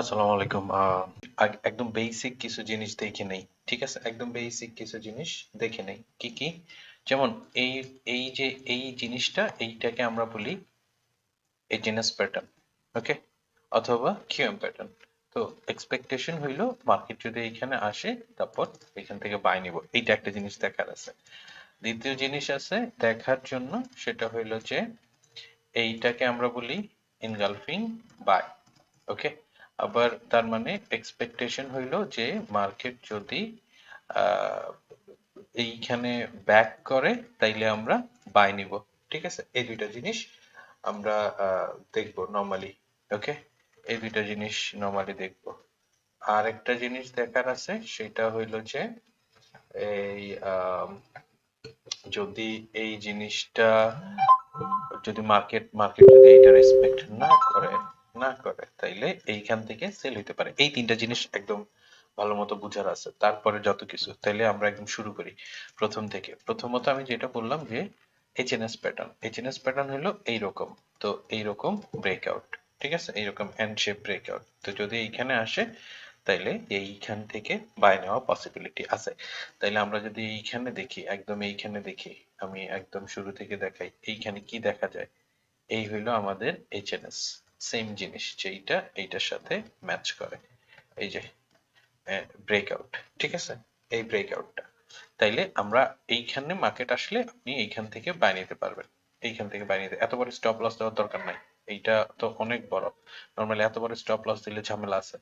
আসসালামু আলাইকুম। একদম বেসিক কিছু জিনিস দেখে নেই, ঠিক আছে? একদম বেসিক কিছু জিনিস দেখে নেই, কি কি? যেমন এই এই যে, এই জিনিসটা, এইটাকে আমরা বলি এজিনাস প্যাটার্ন ওকে অথবা কিউএম প্যাটার্ন তো এক্সপেকটেশন হইল মার্কেট যদি এখানে আসে, তারপর এখান থেকে বাই নিব। এইটা একটা জিনিস দেখার আছে। দ্বিতীয় জিনিস আছে, দেখার জন্য সেটা হইল যে এইটাকে আমরা বলি ইনগালফিং বাই ওকে আবার তার মানে এক্সপেকটেশন হইল যে মার্কেট যদি এইখানে ব্যাক করে, তাইলে আমরা বাই নিব। ঠিক আছে? এই দুইটা জিনিস আমরা দেখব নর্মালি ওকে এই দুইটা জিনিস নর্মালি দেখব। আর একটা জিনিস দেখার আছে, সেটা হইল যে এই যদি এই জিনিসটা, যদি মার্কেট মার্কেট যদি এটা রেসপেক্ট না করে না করে, তাইলে এইখান থেকে সেল হইতে পারে। এই তিনটা জিনিস একদম ভালো মতো বুঝার আছে। তারপরে যত কিছু, তাইলে আমরা একদম শুরু করি প্রথম থেকে। প্রথমত আমি যেটা বললাম যে এইচএনএস প্যাটার্ন এইচএনএস প্যাটার্ন হলো এইরকম। তো এইরকম ব্রেকআউট ঠিক আছে? এইরকম এন্ড শেপ ব্রেকআউট তো যদি এইখানে আসে, তাইলে এইখান থেকে বাই নেওয়া পসিবিলিটি আছে। তাইলে আমরা যদি এইখানে দেখি, একদম এইখানে দেখি, আমি একদম শুরু থেকে দেখাই, এইখানে কি দেখা যায়? এই হইল আমাদের এইচএনএস সেম জিনিস যেইটা এইটার সাথে ম্যাচ করে। এই যে ব্রেকআউট ঠিক আছে? এই ব্রেকআউটটা তাইলে আমরা এইখানে মার্কেট আসলে আপনি এইখান থেকে বাই নিতে পারবেন। এইখান থেকে বাই নিতে এত বড় স্টপ লস দেওয়ার দরকার নাই। এইটা তো অনেক বড়। নর্মালি এত বড় স্টপ লস দিলে ঝামেলা আছে।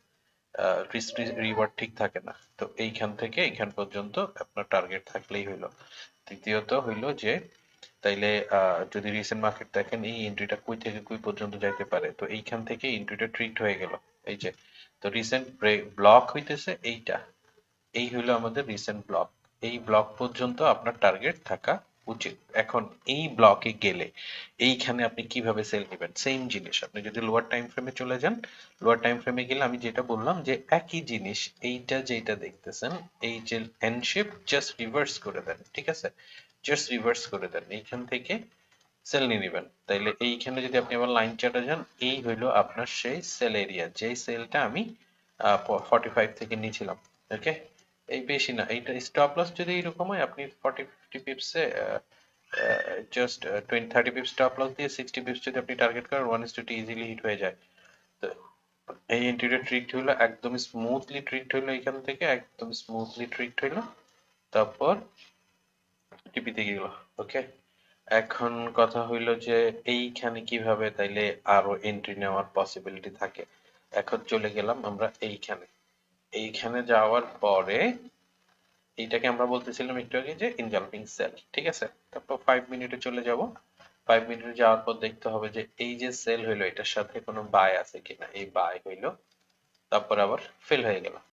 রিস্ক রিওয়ার্ড ঠিক থাকে না। তো এইখান থেকে এইখান পর্যন্ত আপনার টার্গেট থাকলেই হইল। দ্বিতীয়ত হইল যে তাইলে যদি রিসেন্ট মার্কেট দেখেন, এই এন্ট্রিটা কই থেকে কই পর্যন্ত যাইতে পারে? তো এইখান থেকে এন্ট্রিটা ট্রিট হয়ে গেল। এই যে, তো রিসেন্ট ব্লক হইতেছে এইটা। এই হইল আমাদের রিসেন্ট ব্লক এই ব্লক পর্যন্ত আপনার টার্গেট থাকা উচিত। এখন এই ব্লকে গেলে, এইখানে আপনি কীভাবে সেল নেবেন? সেম জিনিস। আপনি যদি লোয়ার টাইম ফ্রেমে চলে যান লোয়ার টাইম ফ্রেমে গেলে আমি যেটা বললাম যে একই জিনিস, এইটা যেটা দেখতেছেন, এই যে এন শেপ জাস্ট রিভার্স করে দেন, ঠিক আছে? জাস্ট রিভার্স করে দেন। এইখান থেকে সেল নিয়ে নেবেন। তাইলে এইখানে যদি আপনি আবার লাইন চার্টে যান, এই হইল আপনার সেই সেল এরিয়া যেই সেলটা আমি ফর্টি ফাইভ থেকে নিয়েছিলাম। ওকে? এই বেশি না। এইটা স্টপ লস যদি এরকম হয়, আপনি forty fifty পিপসে just twenty thirty pips stop loss দিয়ে সিক্সটি পিপস যদি আপনি টার্গেট করেন one is to easily hit হয়ে যায়। তো এই এন্ট্রিটা ট্রিট হইল একদম স্মুথলি ট্রিট হইল এখান থেকে, একদম স্মুথলি ট্রিট হইল। তারপর টিপিতে গেল ওকে এখন কথা হইল যে এইখানে কীভাবে তাইলে আরও এন্ট্রি নেওয়ার পসিবিলিটি থাকে। এখন চলে গেলাম আমরা এইখানে। এইখানে যাওয়ার পরে এইটাকে আমরা বলতেছিলাম একটু আগে যে ইনগালফিং সেল ঠিক আছে? তারপর ফাইভ মিনিটে চলে যাব। ফাইভ মিনিটে যাওয়ার পর দেখতে হবে যে এই যে সেল হইল, এটার সাথে কোনো বাই আছে কিনা? এই বাই হইল, তারপর আবার ফেল হয়ে গেল।